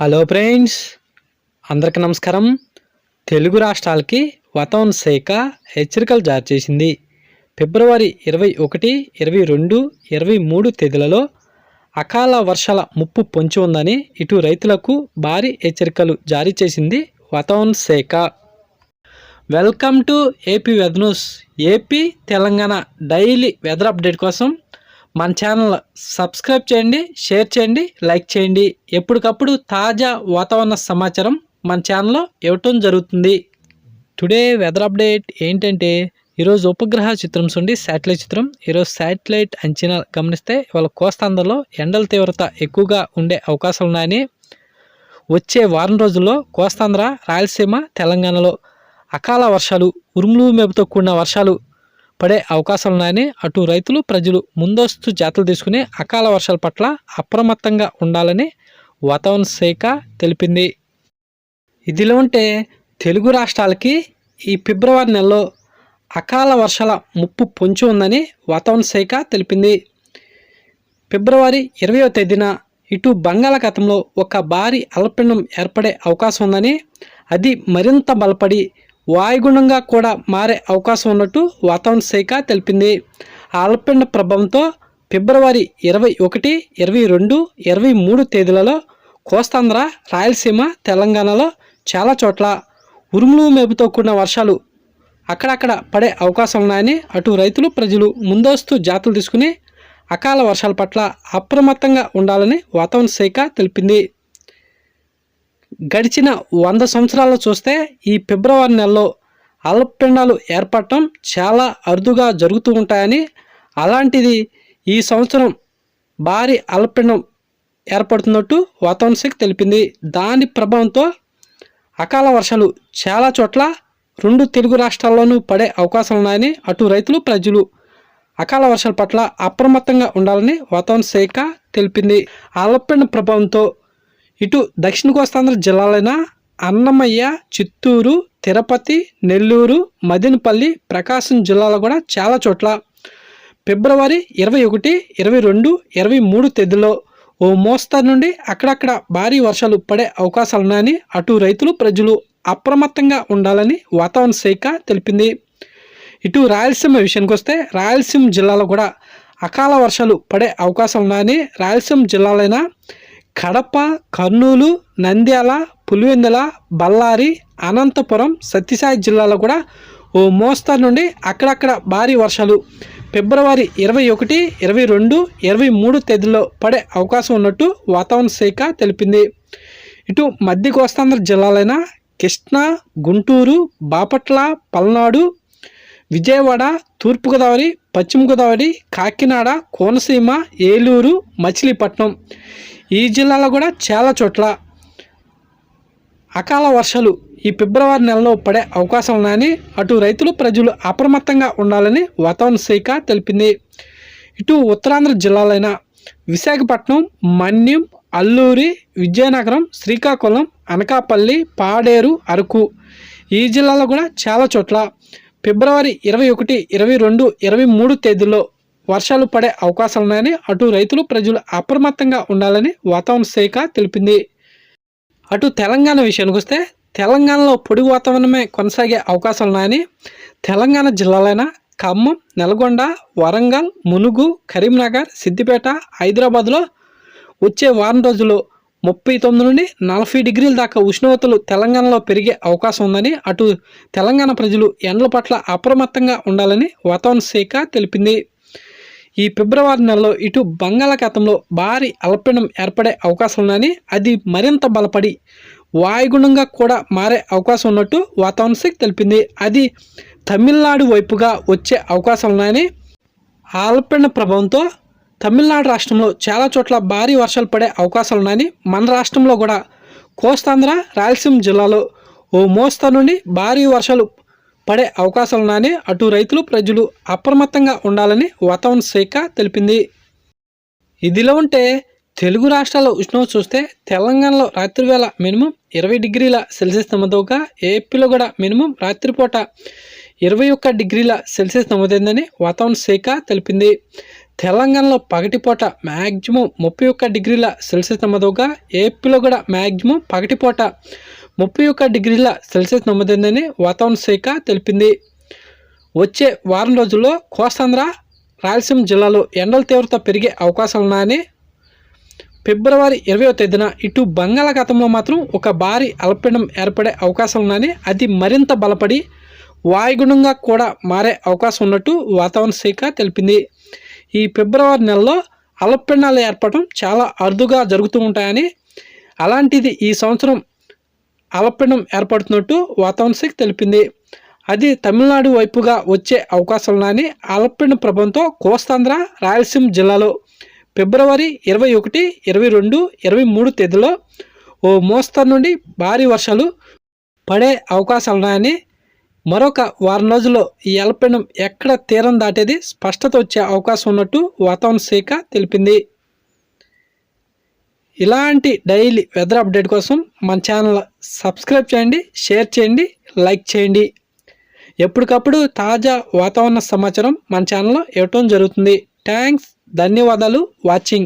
Hello friends అందరికీ నమస్కారం. తెలుగు రాష్ట్రాలకి వాతావరణ శాఖ హెచ్చరికలు జారీ చేసింది. ఫిబ్రవరి ఇరవై ఒకటి ఇరవై రెండు ఇరవై మూడు తేదీలలో అకాల వర్షాల ముప్పు పొంచి ఉందని ఇటు రైతులకు భారీ హెచ్చరికలు జారీ చేసింది వాతావరణ శాఖ. Welcome to AP weather news AP Telangana daily weather update కోసం మన ఛానల్ సబ్స్క్రైబ్ చేయండి షేర్ చేయండి లైక్ చేయండి. ఎప్పటికప్పుడు తాజా వాతావరణ సమాచారం మన ఛానల్లో ఇవ్వటం జరుగుతుంది. టుడే వెదర్ అప్డేట్ ఏంటంటే ఈరోజు ఉపగ్రహ చిత్రం నుండి శాటిలైట్ చిత్రం. ఈరోజు శాటిలైట్ అంచనా గమనిస్తే ఇవాళ కోస్తాంధ్రలో ఎండల తీవ్రత ఎక్కువగా ఉండే అవకాశాలు ఉన్నాయని. వచ్చే వారం రోజుల్లో కోస్తాంధ్ర రాయలసీమ తెలంగాణలో అకాల వర్షాలు ఉరుములు మేపుతో కూడిన వర్షాలు పడే అవకాశాలు ఉన్నాయని అటు రైతులు ప్రజలు ముందస్తు జాతలు తీసుకుని అకాల వర్షాల పట్ల అప్రమత్తంగా ఉండాలని వాతావరణ శాఖ తెలిపింది. ఇదిలో ఉంటే తెలుగు రాష్ట్రాలకి ఈ ఫిబ్రవరి నెలలో అకాల వర్షాల ముప్పు పొంచి ఉందని వాతావరణ శాఖ తెలిపింది. ఫిబ్రవరి ఇరవయో తేదీన ఇటు బంగాళాఖాతంలో ఒక భారీ అల్పపీడనం ఏర్పడే అవకాశం ఉందని అది మరింత బలపడి వాయుగుణంగా కూడా మారే అవకాశం ఉన్నట్టు వాతావరణ శాఖ తెలిపింది. ఆ ప్రభావంతో ఫిబ్రవరి ఇరవై ఒకటి ఇరవై రెండు ఇరవై మూడు తేదీలలో కోస్తాంధ్ర రాయలసీమ తెలంగాణలో చాలా చోట్ల ఉరుములు మేపుతో కూడిన వర్షాలు అక్కడక్కడ పడే అవకాశం ఉన్నాయని అటు రైతులు ప్రజలు ముందస్తు జాతులు తీసుకుని అకాల వర్షాల పట్ల అప్రమత్తంగా ఉండాలని వాతావరణ శాఖ తెలిపింది. గడిచిన వంద సంవత్సరాల్లో చూస్తే ఈ ఫిబ్రవరి నెలలో అల్పపిండాలు ఏర్పడటం చాలా అరుదుగా జరుగుతూ ఉంటాయని అలాంటిది ఈ సంవత్సరం భారీ అల్పపిండం ఏర్పడుతున్నట్టు వాతావరణ శాఖ తెలిపింది. దాని ప్రభావంతో అకాల వర్షాలు చాలా చోట్ల రెండు తెలుగు రాష్ట్రాల్లోనూ పడే అవకాశాలు ఉన్నాయని అటు రైతులు ప్రజలు అకాల వర్షాల పట్ల అప్రమత్తంగా ఉండాలని వాతావరణ శాఖ తెలిపింది. అల్పపిండ ప్రభావంతో ఇటు దక్షిణ కోస్తాంధ్ర జిల్లాలైన అన్నమయ్య చిత్తూరు తిరుపతి నెల్లూరు మదినపల్లి ప్రకాశం జిల్లాలో కూడా చాలా చోట్ల. ఫిబ్రవరి ఇరవై ఒకటి ఇరవై రెండు ఇరవై మూడు తేదీలో ఓ మోస్తరు నుండి అక్కడక్కడ భారీ వర్షాలు పడే అవకాశాలు ఉన్నాయని అటు రైతులు ప్రజలు అప్రమత్తంగా ఉండాలని వాతావరణ శాఖ తెలిపింది. ఇటు రాయలసీమ విషయానికి వస్తే రాయలసీమ జిల్లాలో కూడా అకాల వర్షాలు పడే అవకాశాలున్నాయని రాయలసీమ జిల్లాలైన కడప కర్నూలు నంద్యాల పులివెందుల బళ్ళారి అనంతపురం సత్యసాయి జిల్లాలో కూడా ఓ మోస్తరు నుండి అక్కడక్కడ భారీ వర్షాలు. ఫిబ్రవరి ఇరవై ఒకటి ఇరవై రెండు ఇరవై మూడు తేదీల్లో పడే అవకాశం ఉన్నట్టు వాతావరణ శాఖ తెలిపింది. ఇటు మధ్య కోస్తాంధ్ర జిల్లాలైన కృష్ణా గుంటూరు బాపట్ల పల్నాడు విజయవాడ తూర్పుగోదావరి పశ్చిమ గోదావరి కాకినాడ కోనసీమ ఏలూరు మచిలీపట్నం. ఈ జిల్లాలో కూడా చాలా చోట్ల అకాల వర్షాలు ఈ ఫిబ్రవరి నెలలో పడే అవకాశం ఉన్నాయని అటు రైతులు ప్రజలు అప్రమత్తంగా ఉండాలని వాతావరణ శాఖ తెలిపింది. ఇటు ఉత్తరాంధ్ర జిల్లాలైన విశాఖపట్నం మన్యం అల్లూరి విజయనగరం శ్రీకాకుళం అనకాపల్లి పాడేరు అరకు ఈ జిల్లాలో కూడా చాలా చోట్ల ఫిబ్రవరి ఇరవై ఒకటి ఇరవై రెండు ఇరవై మూడు తేదీల్లో వర్షాలు పడే అవకాశాలున్నాయని అటు రైతులు ప్రజలు అప్రమత్తంగా ఉండాలని వాతావరణ శాఖ తెలిపింది. అటు తెలంగాణ విషయానికి వస్తే తెలంగాణలో పొడి వాతావరణమే కొనసాగే అవకాశాలున్నాయని తెలంగాణ జిల్లాలైన ఖమ్మం నల్గొండ వరంగల్ మునుగు కరీంనగర్ సిద్దిపేట హైదరాబాద్లో వచ్చే వారం రోజుల్లో ముప్పై తొమ్మిది నుండి నలభై డిగ్రీల దాకా ఉష్ణోగ్రతలు తెలంగాణలో పెరిగే అవకాశం ఉందని అటు తెలంగాణ ప్రజలు ఎండల పట్ల అప్రమత్తంగా ఉండాలని వాతావరణ శాఖ తెలిపింది. ఈ ఫిబ్రవరి నెలలో ఇటు బంగాళాఖాతంలో భారీ అల్పీడం ఏర్పడే అవకాశం ఉందని అది మరింత బలపడి వాయుగుణంగా కూడా మారే అవకాశం ఉన్నట్టు వాతావరణ శాఖ తెలిపింది. అది తమిళనాడు వైపుగా వచ్చే అవకాశం ఉన్నాయని ఆ ప్రభావంతో తమిళనాడు రాష్ట్రంలో చాలా చోట్ల భారీ వర్షాలు పడే అవకాశాలు ఉన్నాయని మన రాష్ట్రంలో కూడా కోస్తాంధ్ర రాయలసీమ జిల్లాలో ఓ మోస్తా నుండి భారీ వర్షాలు పడే అవకాశాలున్నాయని అటు రైతులు ప్రజలు అప్రమత్తంగా ఉండాలని వాతావరణ శాఖ తెలిపింది. ఇదిలో ఉంటే తెలుగు రాష్ట్రాల ఉష్ణోగ్రత చూస్తే తెలంగాణలో రాత్రివేళ మినిమం ఇరవై డిగ్రీల సెల్సియస్ నమోదవగా ఏపీలో కూడా మినిమం రాత్రిపూట ఇరవై ఒక్క డిగ్రీల సెల్సియస్ నమోదైందని వాతావరణ శాఖ తెలిపింది. తెలంగాణలో పగటిపూట మ్యాక్సిమం ముప్పై ఒక్క డిగ్రీల సెల్సియస్ నమోదుగా ఏపీలో కూడా మ్యాక్సిమం పగటిపూట ముప్పై ఒక్క డిగ్రీల సెల్సియస్ నమోదైందని వాతావరణ శాఖ తెలిపింది. వచ్చే వారం రోజుల్లో కోస్తాంధ్ర రాయలసీమ జిల్లాలో ఎండల తీవ్రత పెరిగే అవకాశాలు ఉన్నాయని ఫిబ్రవరి ఇరవై తేదీన ఇటు బంగాళాఖాతంలో మాత్రం ఒక భారీ అల్పపీడనం ఏర్పడే అవకాశం ఉందని అది మరింత బలపడి వాయుగుణంగా కూడా మారే అవకాశం ఉన్నట్టు వాతావరణ శాఖ తెలిపింది. ఈ ఫిబ్రవరి నెలలో అల్పపీడనాలు ఏర్పడటం చాలా అరుదుగా జరుగుతూ ఉంటాయని అలాంటిది ఈ సంవత్సరం అల్పపీడనం ఏర్పడుతున్నట్టు వాతావరణ శాఖ తెలిపింది. అది తమిళనాడు వైపుగా వచ్చే అవకాశాలున్నాయని అల్పపీడన ప్రభంతో కోస్తాంధ్ర రాయలసీమ జిల్లాలో ఫిబ్రవరి ఇరవై ఒకటి ఇరవై రెండు ఇరవై మూడు తేదీలో ఓ మోస్తరు నుండి భారీ వర్షాలు పడే అవకాశాలున్నాయని మరొక వారం రోజుల్లో ఈ అల్పపీడనం ఎక్కడ తీరం దాటేది స్పష్టత వచ్చే అవకాశం ఉన్నట్టు వాతావరణ శాఖ తెలిపింది. ఇలాంటి డైలీ వెదర్ అప్డేట్ కోసం మన ఛానల్ సబ్స్క్రైబ్ చేయండి షేర్ చేయండి లైక్ చేయండి. ఎప్పటికప్పుడు తాజా వాతావరణ సమాచారం మన ఛానల్లో ఇవ్వటం జరుగుతుంది. థ్యాంక్స్ ధన్యవాదాలు వాచింగ్.